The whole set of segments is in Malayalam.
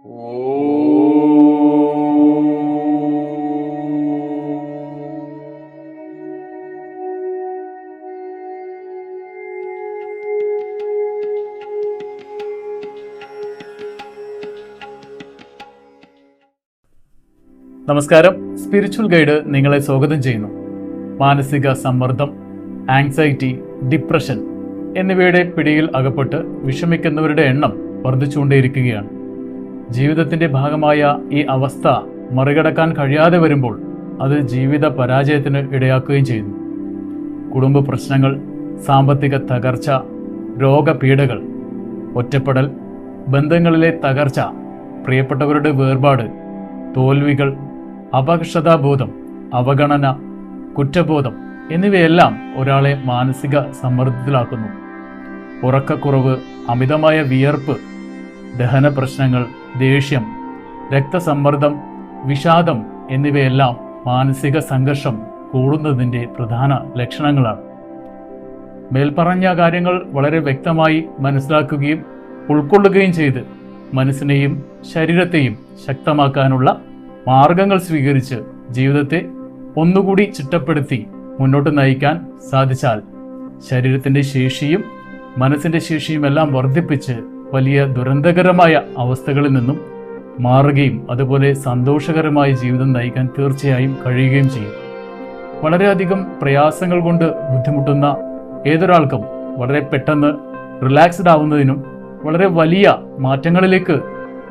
നമസ്കാരം. സ്പിരിച്വൽ ഗൈഡ് നിങ്ങളെ സ്വാഗതം ചെയ്യുന്നു. മാനസിക സമ്മർദ്ദം ആങ്സൈറ്റി ഡിപ്രഷൻ എന്നിവയുടെ പിടിയിൽ അകപ്പെട്ട് വിഷമിക്കുന്നവരുടെ എണ്ണം വർദ്ധിച്ചുകൊണ്ടേയിരിക്കുകയാണ്. ജീവിതത്തിന്റെ ഭാഗമായ ഈ അവസ്ഥ മറികടക്കാൻ കഴിയാതെ വരുമ്പോൾ അത് ജീവിത പരാജയത്തിന് ഇടയാക്കുകയും ചെയ്യുന്നു. കുടുംബ പ്രശ്നങ്ങൾ സാമ്പത്തിക തകർച്ച രോഗപീഠകൾ ഒറ്റപ്പെടൽ ബന്ധങ്ങളിലെ തകർച്ച പ്രിയപ്പെട്ടവരുടെ വേർപാട് തോൽവികൾ അപകർഷതാബോധം അവഗണന കുറ്റബോധം എന്നിവയെല്ലാം ഒരാളെ മാനസിക സമ്മർദ്ദത്തിലാക്കുന്നു. ഉറക്കക്കുറവ് അമിതമായ വിയർപ്പ് ദഹന പ്രശ്നങ്ങൾ ദേഷ്യം രക്തസമ്മർദ്ദം വിഷാദം എന്നിവയെല്ലാം മാനസിക സംഘർഷം കൂടുന്നതിന്റെ പ്രധാന ലക്ഷണങ്ങളാണ്. മേൽപ്പറഞ്ഞ കാര്യങ്ങൾ വളരെ വ്യക്തമായി മനസ്സിലാക്കുകയും ഉൾക്കൊള്ളുകയും ചെയ്ത് മനസ്സിനെയും ശരീരത്തെയും ശക്തമാക്കാനുള്ള മാർഗങ്ങൾ സ്വീകരിച്ച് ജീവിതത്തെ ഒന്നുകൂടി ചിട്ടപ്പെടുത്തി മുന്നോട്ട് നയിക്കാൻ സാധിച്ചാൽ ശരീരത്തിന്റെ ശേഷിയും മനസ്സിന്റെ ശേഷിയുമെല്ലാം വർദ്ധിപ്പിച്ച് വലിയ ദുരന്തകരമായ അവസ്ഥകളിൽ നിന്നും മാറുകയും അതുപോലെ സന്തോഷകരമായ ജീവിതം നയിക്കാൻ തീർച്ചയായും കഴിയുകയും ചെയ്യും. വളരെയധികം പ്രയാസങ്ങൾ കൊണ്ട് ബുദ്ധിമുട്ടുന്ന ഏതൊരാൾക്കും വളരെ പെട്ടെന്ന് റിലാക്സ്ഡ് ആവുന്നതിനും വളരെ വലിയ മാറ്റങ്ങളിലേക്ക്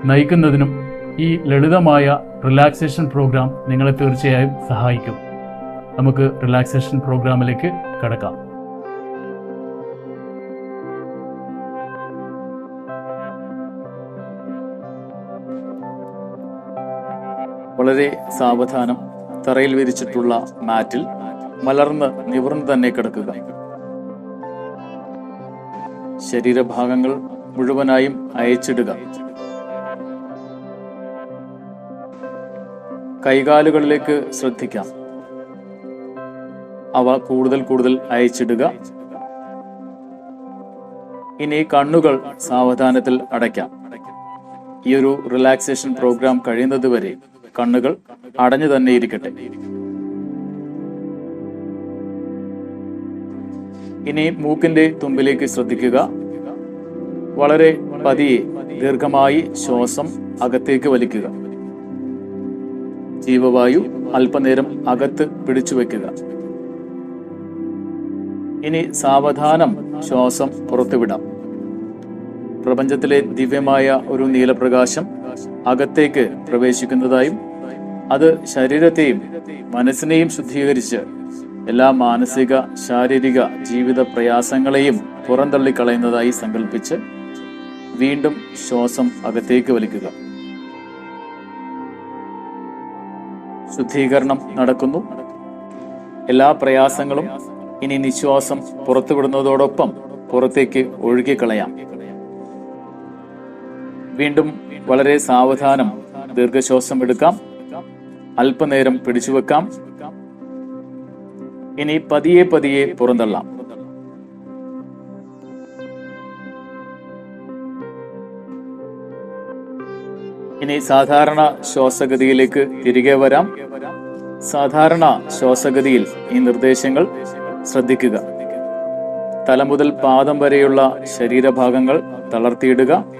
നയിക്കുന്നതിനും ഈ ലളിതമായ റിലാക്സേഷൻ പ്രോഗ്രാം നിങ്ങളെ തീർച്ചയായും സഹായിക്കും. നമുക്ക് റിലാക്സേഷൻ പ്രോഗ്രാമിലേക്ക് കടക്കാം. വളരെ സാവധാനം തറയിൽ വിരിച്ചിട്ടുള്ള മാറ്റിൽ മലർന്ന് നിവർന്ന് തന്നെ കിടക്കുക. ശരീരഭാഗങ്ങൾ മുഴുവനായും അയച്ചിടുക. കൈകാലുകളിലേക്ക് ശ്രദ്ധിക്കാം. അവ കൂടുതൽ കൂടുതൽ അയച്ചിടുക. ഇനി കണ്ണുകൾ സാവധാനത്തിൽ അടയ്ക്കാം. ഈ ഒരു റിലാക്സേഷൻ പ്രോഗ്രാം കഴിയുന്നത് വരെ കണ്ണുകൾ അടഞ്ഞു തന്നെ ഇരിക്കട്ടെ. ഇനി മൂക്കിന്റെ തുമ്പിലേക്ക് ശ്രദ്ധിക്കുക. വളരെ പതിയെ ദീർഘമായി ശ്വാസം അകത്തേക്ക് വലിക്കുക. ജീവവായു അല്പനേരം അകത്ത് പിടിച്ചു വെക്കുക. ഇനി സാവധാനം ശ്വാസം പുറത്തുവിടാം. പ്രപഞ്ചത്തിലെ ദിവ്യമായ ഒരു നീലപ്രകാശം അകത്തേക്ക് പ്രവേശിക്കുന്നതായും അത് ശരീരത്തെയും മനസ്സിനെയും ശുദ്ധീകരിച്ച് എല്ലാ മാനസിക ശാരീരിക ജീവിത പ്രയാസങ്ങളെയും പുറന്തള്ളിക്കളയുന്നതായി സങ്കല്പിച്ച് വീണ്ടും ശ്വാസം അകത്തേക്ക് വലിക്കുക. ശുദ്ധീകരണം നടക്കുന്നു. എല്ലാ പ്രയാസങ്ങളും ഇനി നിശ്വാസം പുറത്തുവിടുന്നതോടൊപ്പം പുറത്തേക്ക് ഒഴുകിക്കളയാം. വീണ്ടും വളരെ സാവധാനം ദീർഘശ്വാസം എടുക്കാം. അല്പനേരം പിടിച്ചുവെക്കാം ഇനി പതിയെ പതിയെ പുറന്തള്ളാം. ഇനി സാധാരണ ശ്വാസഗതിയിലേക്ക് തിരികെ വരാം. സാധാരണ ശ്വാസഗതിയിൽ ഈ നിർദ്ദേശങ്ങൾ ശ്രദ്ധിക്കുക. തല മുതൽ പാദം വരെയുള്ള ശരീരഭാഗങ്ങൾ തളർത്തിയിടുക.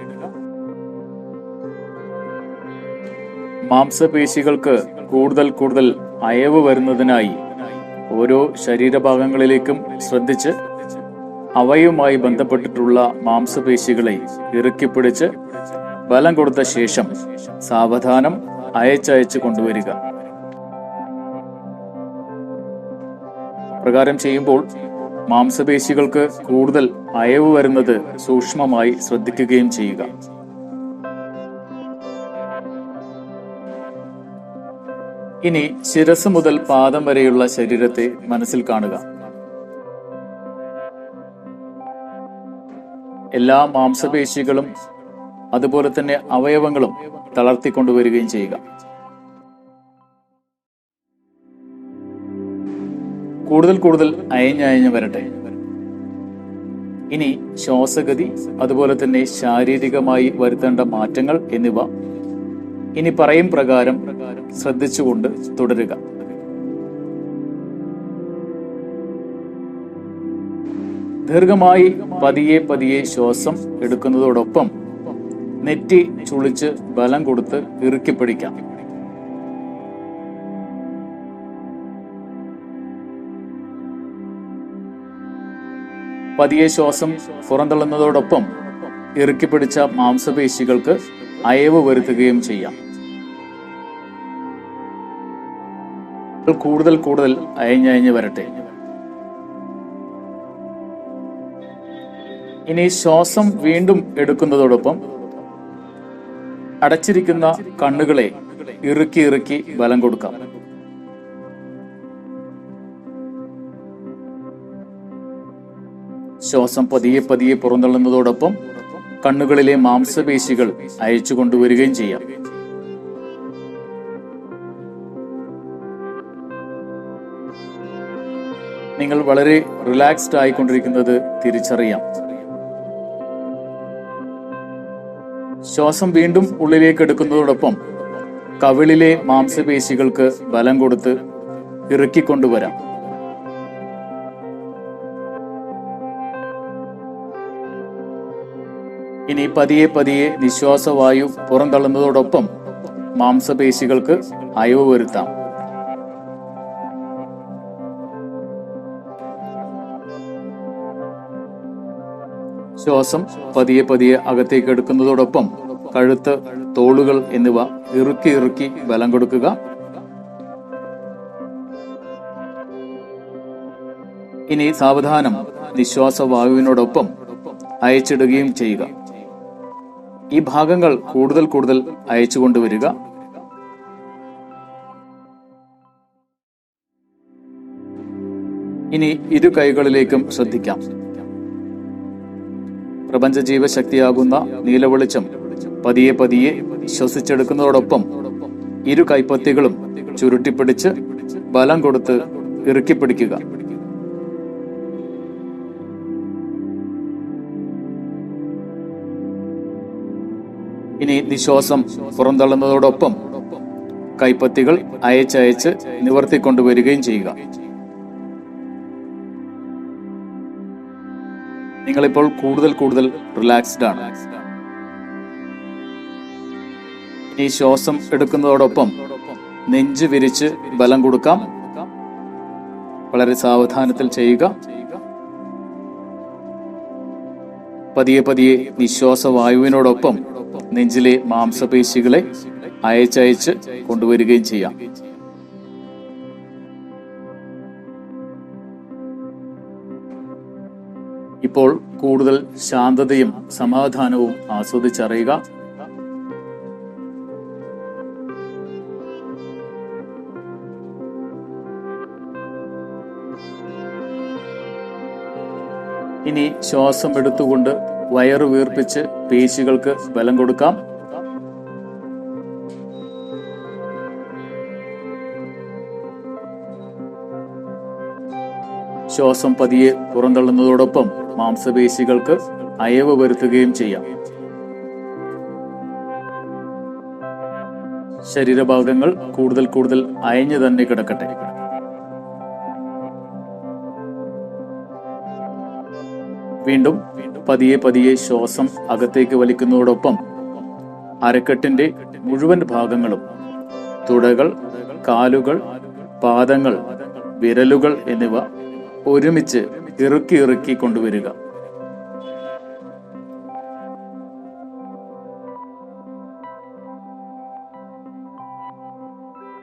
മാംസപേശികൾക്ക് കൂടുതൽ കൂടുതൽ അയവ് വരുന്നതിനായി ഓരോ ശരീരഭാഗങ്ങളിലേക്കും ശ്രദ്ധിച്ച് അവയുമായി ബന്ധപ്പെട്ടിട്ടുള്ള മാംസപേശികളെ ഇറുക്കിപ്പിടിച്ച് ബലം കൊടുത്ത ശേഷം സാവധാനം അയച്ചയച്ച് കൊണ്ടുവരിക. പ്രകാരം ചെയ്യുമ്പോൾ മാംസപേശികൾക്ക് കൂടുതൽ അയവ് വരുന്നത് സൂക്ഷ്മമായി ശ്രദ്ധിക്കുകയും ചെയ്യുക. ഇനി ശിരസ് മുതൽ പാദം വരെയുള്ള ശരീരത്തെ മനസ്സിൽ കാണുക. എല്ലാ മാംസപേശികളും അതുപോലെ തന്നെ അവയവങ്ങളും തളർത്തിക്കൊണ്ടുവരികയും ചെയ്യുക. കൂടുതൽ കൂടുതൽ അയഞ്ഞയഞ്ഞ് വരട്ടെ. ഇനി ശ്വാസഗതി അതുപോലെ തന്നെ ശാരീരികമായി വരുത്തേണ്ട മാറ്റങ്ങൾ എന്നിവ ഇനി പറയും പ്രകാരം ശ്രദ്ധിച്ചുകൊണ്ട് തുടരുക. ദീർഘമായി പതിയെ പതിയെ ശ്വാസം എടുക്കുന്നതോടൊപ്പം നെറ്റി ചുളിച്ച് ബലം കൊടുത്ത് ഇറുക്കി പിടിക്കാം. പതിയെ ശ്വാസം പുറന്തള്ളുന്നതോടൊപ്പം ഇറുക്കി പിടിച്ച മാംസപേശികൾക്ക് അയവ് വരുത്തുകയും ചെയ്യാം. കൂടുതൽ കൂടുതൽ അയഞ്ഞയഞ്ഞ് വരട്ടെ. ഇനി ശ്വാസം വീണ്ടും എടുക്കുന്നതോടൊപ്പം അടച്ചിരിക്കുന്ന കണ്ണുകളെ ഇറുക്കി ഇറുക്കി ബലം കൊടുക്കാം. ശ്വാസം പതിയെ പതിയെ പുറന്തള്ളുന്നതോടൊപ്പം കണ്ണുകളിലെ മാംസപേശികൾ അയച്ചു കൊണ്ടുവരികയും ചെയ്യാം. നിങ്ങൾ വളരെ റിലാക്സ്ഡ് ആയിക്കൊണ്ടിരിക്കുന്നത് തിരിച്ചറിയാം. ശ്വാസം വീണ്ടും ഉള്ളിലേക്ക് എടുക്കുന്നതോടൊപ്പം കവിളിലെ മാംസപേശികൾക്ക് ബലം കൊടുത്ത് ഇറുക്കിക്കൊണ്ടുവരാം. ഇനി പതിയെ പതിയെ നിശ്വാസവായു പുറന്തള്ളുന്നതോടൊപ്പം മാംസപേശികൾക്ക് അയവ് വരുത്താം. ശ്വാസം പതിയെ പതിയെ അകത്തേക്ക് എടുക്കുന്നതോടൊപ്പം കഴുത്ത് തോളുകൾ എന്നിവ ഇറുക്കി ഇറുക്കി ബലം കൊടുക്കുക. ഇനി സാവധാനം നിശ്വാസവായുവിനോടൊപ്പം അയച്ചിടുകയും ചെയ്യുക. ഈ ഭാഗങ്ങൾ കൂടുതൽ കൂടുതൽ അയച്ചു കൊണ്ടുവരിക. ഇനി ഇരു കൈകളിലേക്കും ശ്രദ്ധിക്കാം. പ്രപഞ്ച ജീവശക്തിയാകുന്ന നീലവെളിച്ചം പതിയെ പതിയെ ശ്വസിച്ചെടുക്കുന്നതോടൊപ്പം ഇരു കൈപ്പത്തികളും ചുരുട്ടിപ്പിടിച്ച് ബലം കൊടുത്ത് ഇറുക്കിപ്പിടിക്കുക ഇനി നിശ്വാസം പുറന്തള്ളുന്നതോടൊപ്പം കൈപ്പത്തികൾ അയച്ചയച്ച് നിവർത്തിക്കൊണ്ടുവരികയും ചെയ്യുക. നിങ്ങളിപ്പോൾ കൂടുതൽ കൂടുതൽ റിലാക്സ്ഡ് ആണ്. ഇനി ശ്വാസം എടുക്കുന്നതോടൊപ്പം നെഞ്ച് വിരിച്ച് ബലം കൊടുക്കാം. വളരെ സാവധാനത്തിൽ ചെയ്യുക. പതിയെ പതിയെ നിശ്വാസ വായുവിനോടൊപ്പം നെഞ്ചിലെ മാംസപേശികളെ അയച്ചയച്ച് കൊണ്ടുവരികയും ചെയ്യാം. ഇപ്പോൾ കൂടുതൽ ശാന്തതയും സമാധാനവും ആസ്വദിച്ചറിയുക. ഇനി ശ്വാസം എടുത്തുകൊണ്ട് വയറ് വീർപ്പിച്ച് പേശികൾക്ക് ബലം കൊടുക്കാം. ശ്വാസം പതിയെ പുറന്തള്ളുന്നതോടൊപ്പം മാംസപേശികൾക്ക് അയവ് വരുത്തുകയും ചെയ്യാം. ശരീരഭാഗങ്ങൾ കൂടുതൽ കൂടുതൽ അയഞ്ഞു തന്നെ കിടക്കട്ടെ. വീണ്ടും പതിയെ പതിയെ ശ്വാസം അകത്തേക്ക് വലിക്കുന്നതോടൊപ്പം അരക്കെട്ടിന്റെ മുഴുവൻ ഭാഗങ്ങളും തുടകൾ കാലുകൾ പാദങ്ങൾ വിരലുകൾ എന്നിവ ഒരുമിച്ച് ഇറുക്കി ഇറുക്കി കൊണ്ടുവരിക.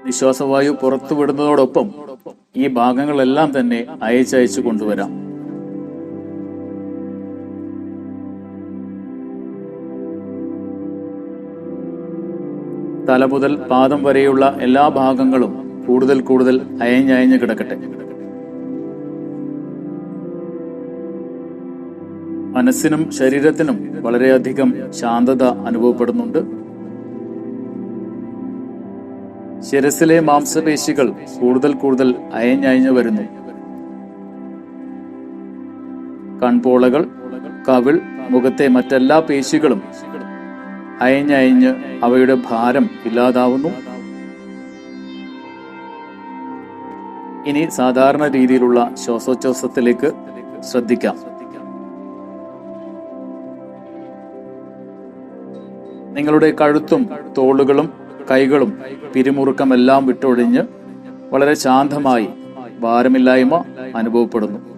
നിശ്വാസവായു പുറത്തുവിടുന്നതോടൊപ്പം ഈ ഭാഗങ്ങളെല്ലാം തന്നെ അയച്ചയച്ചു കൊണ്ടുവരാം. തല മുതൽ പാദം വരെയുള്ള എല്ലാ ഭാഗങ്ങളും കൂടുതൽ കൂടുതൽ അയഞ്ഞയഞ്ഞ് കിടക്കട്ടെ. മനസ്സിനും ശരീരത്തിനും വളരെയധികം ശാന്തത അനുഭവപ്പെടുന്നുണ്ട്. ശിരസിലെ മാംസപേശികൾ കൂടുതൽ കൂടുതൽ അയഞ്ഞയഞ്ഞു വരുന്നു. കൺപോളകൾ കവിൾ മുഖത്തെ മറ്റെല്ലാ പേശികളും അയഞ്ഞയഞ്ഞ് അവയുടെ ഭാരം ഇല്ലാതാവുന്നു. ഇനി സാധാരണ രീതിയിലുള്ള ശ്വാസോച്ഛ്വാസത്തിലേക്ക് ശ്രദ്ധിക്കാം. നിങ്ങളുടെ കഴുത്തും തോളുകളും കൈകളും പിരിമുറുക്കമെല്ലാം വിട്ടൊഴിഞ്ഞ് വളരെ ശാന്തമായി ഭാരമില്ലായ്മ അനുഭവപ്പെടുന്നു.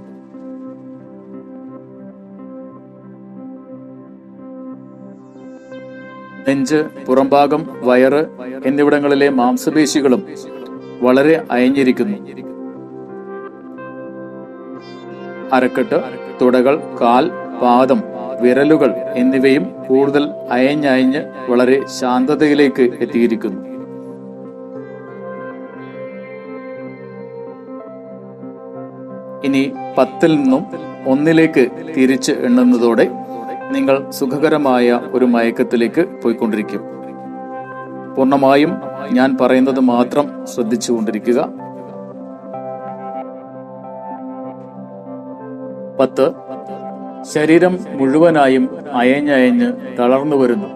നെഞ്ച് പുറംഭാഗം വയറ് എന്നിവിടങ്ങളിലെ മാംസപേശികളും വളരെ അയഞ്ഞിരിക്കുന്നു. അരക്കെട്ട് തുടകൾ കാൽ പാദം വിരലുകൾ എന്നിവയും കൂടുതൽ അയഞ്ഞയഞ്ഞ് വളരെ ശാന്തതയിലേക്ക് എത്തിയിരിക്കുന്നു. ഇനി പത്തിൽ നിന്നും ഒന്നിലേക്ക് തിരിച്ച് എണ്ണുന്നതോടെ നിങ്ങൾ സുഖകരമായ ഒരു മയക്കത്തിലേക്ക് പോയിക്കൊണ്ടിരിക്കും. പൂർണമായും ഞാൻ പറയുന്നത് മാത്രം ശ്രദ്ധിച്ചുകൊണ്ടിരിക്കുക പത്ത്. ശരീരം മുഴുവനായും അയഞ്ഞയഞ്ഞ് തളർന്നു വരുന്നു.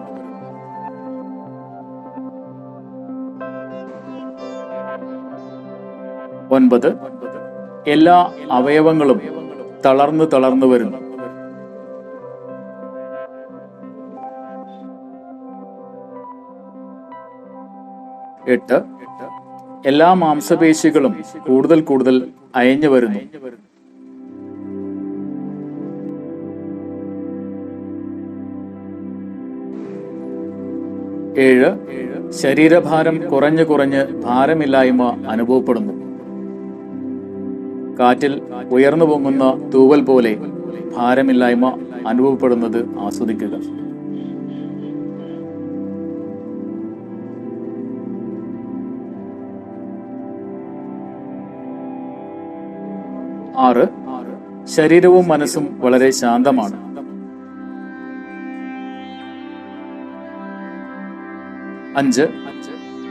ഒൻപത്. എല്ലാ അവയവങ്ങളും തളർന്നു തളർന്നു വരുന്നു. എട്ട്. എല്ലാ മാംസപേശികളും കൂടുതൽ കൂടുതൽ അയഞ്ഞു വരുന്നു. ഏഴ്. ശരീരഭാരം കുറഞ്ഞു കുറഞ്ഞ് ഭാരമില്ലായ്മ അനുഭവപ്പെടുന്നു. കാറ്റിൽ ഉയർന്നു പൊങ്ങുന്ന തൂവൽ പോലെ ഭാരമില്ലായ്മ അനുഭവപ്പെടുന്നത് ആസ്വദിക്കുക. ആറ്. ശരീരവും മനസ്സും വളരെ ശാന്തമാണ്. അഞ്ച്.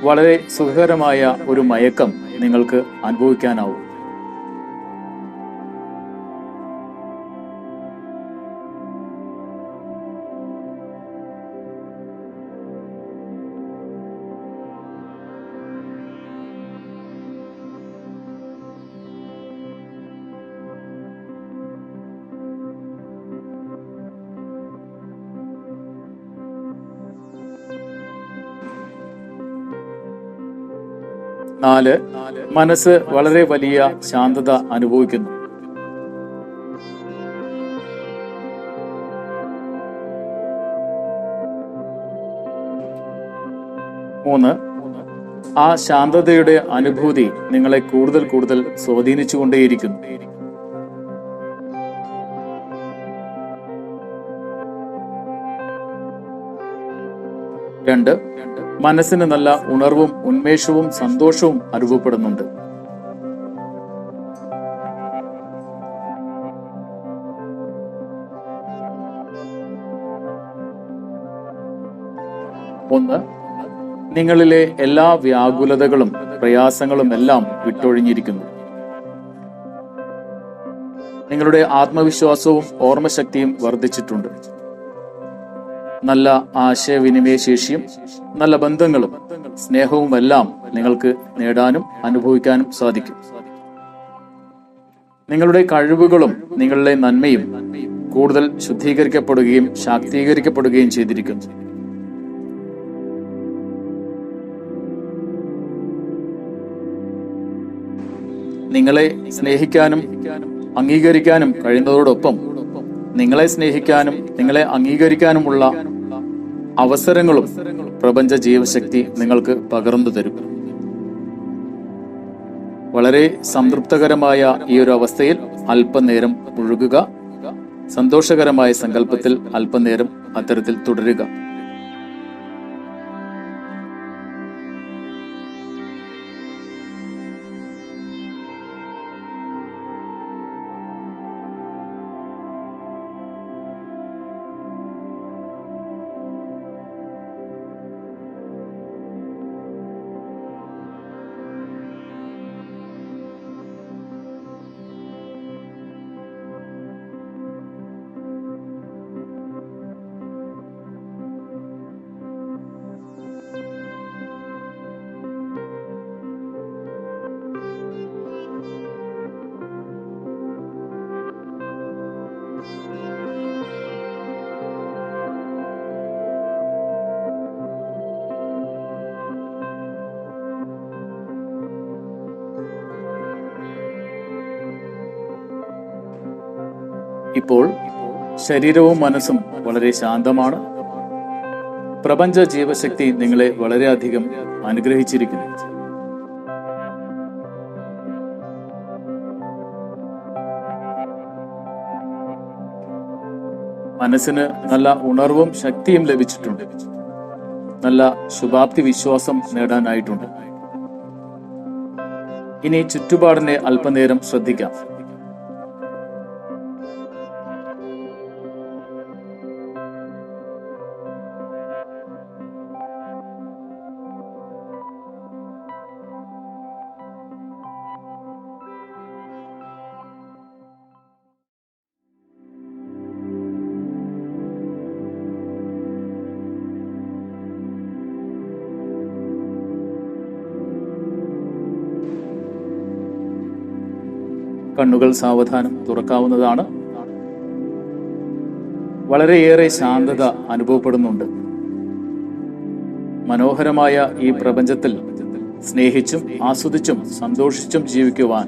വളരെ സുഖകരമായ ഒരു മയക്കം നിങ്ങൾക്ക് അനുഭവിക്കാനാവും. നാല് മനസ്സ് വളരെ വലിയ ശാന്തത അനുഭവിക്കുന്നു. മൂന്ന് ആ ശാന്തതയുടെ അനുഭൂതി നിങ്ങളെ കൂടുതൽ കൂടുതൽ സ്വാധീനിച്ചുകൊണ്ടേയിരിക്കുന്നു. രണ്ട് മനസ്സിന് നല്ല ഉണർവും ഉന്മേഷവും സന്തോഷവും അനുഭവപ്പെടുന്നുണ്ട്. ഒന്ന് നിങ്ങളിലെ എല്ലാ വ്യാകുലതകളും പ്രയാസങ്ങളും എല്ലാം വിട്ടൊഴിഞ്ഞിരിക്കുന്നു. നിങ്ങളുടെ ആത്മവിശ്വാസവും ഓർമ്മശക്തിയും വർദ്ധിച്ചിട്ടുണ്ട്. നല്ല ആശയവിനിമയ ശേഷിയും നല്ല ബന്ധങ്ങളും സ്നേഹവും എല്ലാം നിങ്ങൾക്ക് നേടാനും അനുഭവിക്കാനും സാധിക്കും. നിങ്ങളുടെ കഴിവുകളും നിങ്ങളുടെ നന്മയും കൂടുതൽ ശുദ്ധീകരിക്കപ്പെടുകയും ശാക്തീകരിക്കപ്പെടുകയും ചെയ്തിരിക്കുന്നു. നിങ്ങളെ സ്നേഹിക്കാനും അംഗീകരിക്കാനും കഴിയുന്നതോടൊപ്പം നിങ്ങളെ സ്നേഹിക്കാനും നിങ്ങളെ അംഗീകരിക്കാനുമുള്ള അവസരങ്ങളും പ്രപഞ്ച ജീവശക്തി നിങ്ങൾക്ക് പകർന്നു തരും. വളരെ സംതൃപ്തകരമായ ഈ ഒരു അവസ്ഥയിൽ അല്പനേരം മുഴുകുക. സന്തോഷകരമായ സങ്കല്പത്തിൽ അല്പനേരം അത്തരത്തിൽ തുടരുക. ഇപ്പോൾ ശരീരവും മനസ്സും വളരെ ശാന്തമാണ്. പ്രപഞ്ച ജീവശക്തി നിങ്ങളെ വളരെയധികം അനുഗ്രഹിച്ചിരിക്കുന്നു. മനസ്സിന് നല്ല ഉണർവും ശക്തിയും ലഭിച്ചിട്ടുണ്ട്. നല്ല ശുഭാപ്തി വിശ്വാസം നേടാനായിട്ടുണ്ട്. ഇനി ചുറ്റുപാടിനെ അല്പനേരം ശ്രദ്ധിക്കാം. കണ്ണുകൾ സാവധാനം തുറക്കാവുന്നതാണ്. വളരെയേറെ ശാന്തത അനുഭവപ്പെടുന്നുണ്ട്. മനോഹരമായ ഈ പ്രപഞ്ചത്തിൽ സ്നേഹിച്ചും ആസ്വദിച്ചും സന്തോഷിച്ചും ജീവിക്കുവാൻ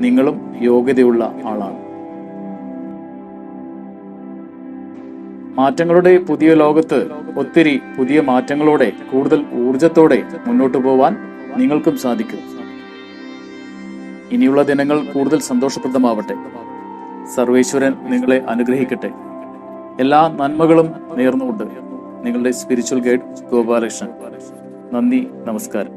നിങ്ങളും യോഗ്യതയുള്ള ആളാണ്. മാറ്റങ്ങളുടെ പുതിയ ലോകത്ത് ഒത്തിരി പുതിയ മാറ്റങ്ങളോടെ കൂടുതൽ ഊർജത്തോടെ മുന്നോട്ടു പോവാൻ നിങ്ങൾക്കും സാധിക്കും. ഇനിയുള്ള ദിനങ്ങൾ കൂടുതൽ സന്തോഷപ്രദമാവട്ടെ. സർവേശ്വരൻ നിങ്ങളെ അനുഗ്രഹിക്കട്ടെ. എല്ലാ നന്മകളും നേർന്നുകൊണ്ട് നിങ്ങളുടെ സ്പിരിച്വൽ ഗൈഡ് ഗോപാലകൃഷ്ണൻ. നന്ദി നമസ്കാരം.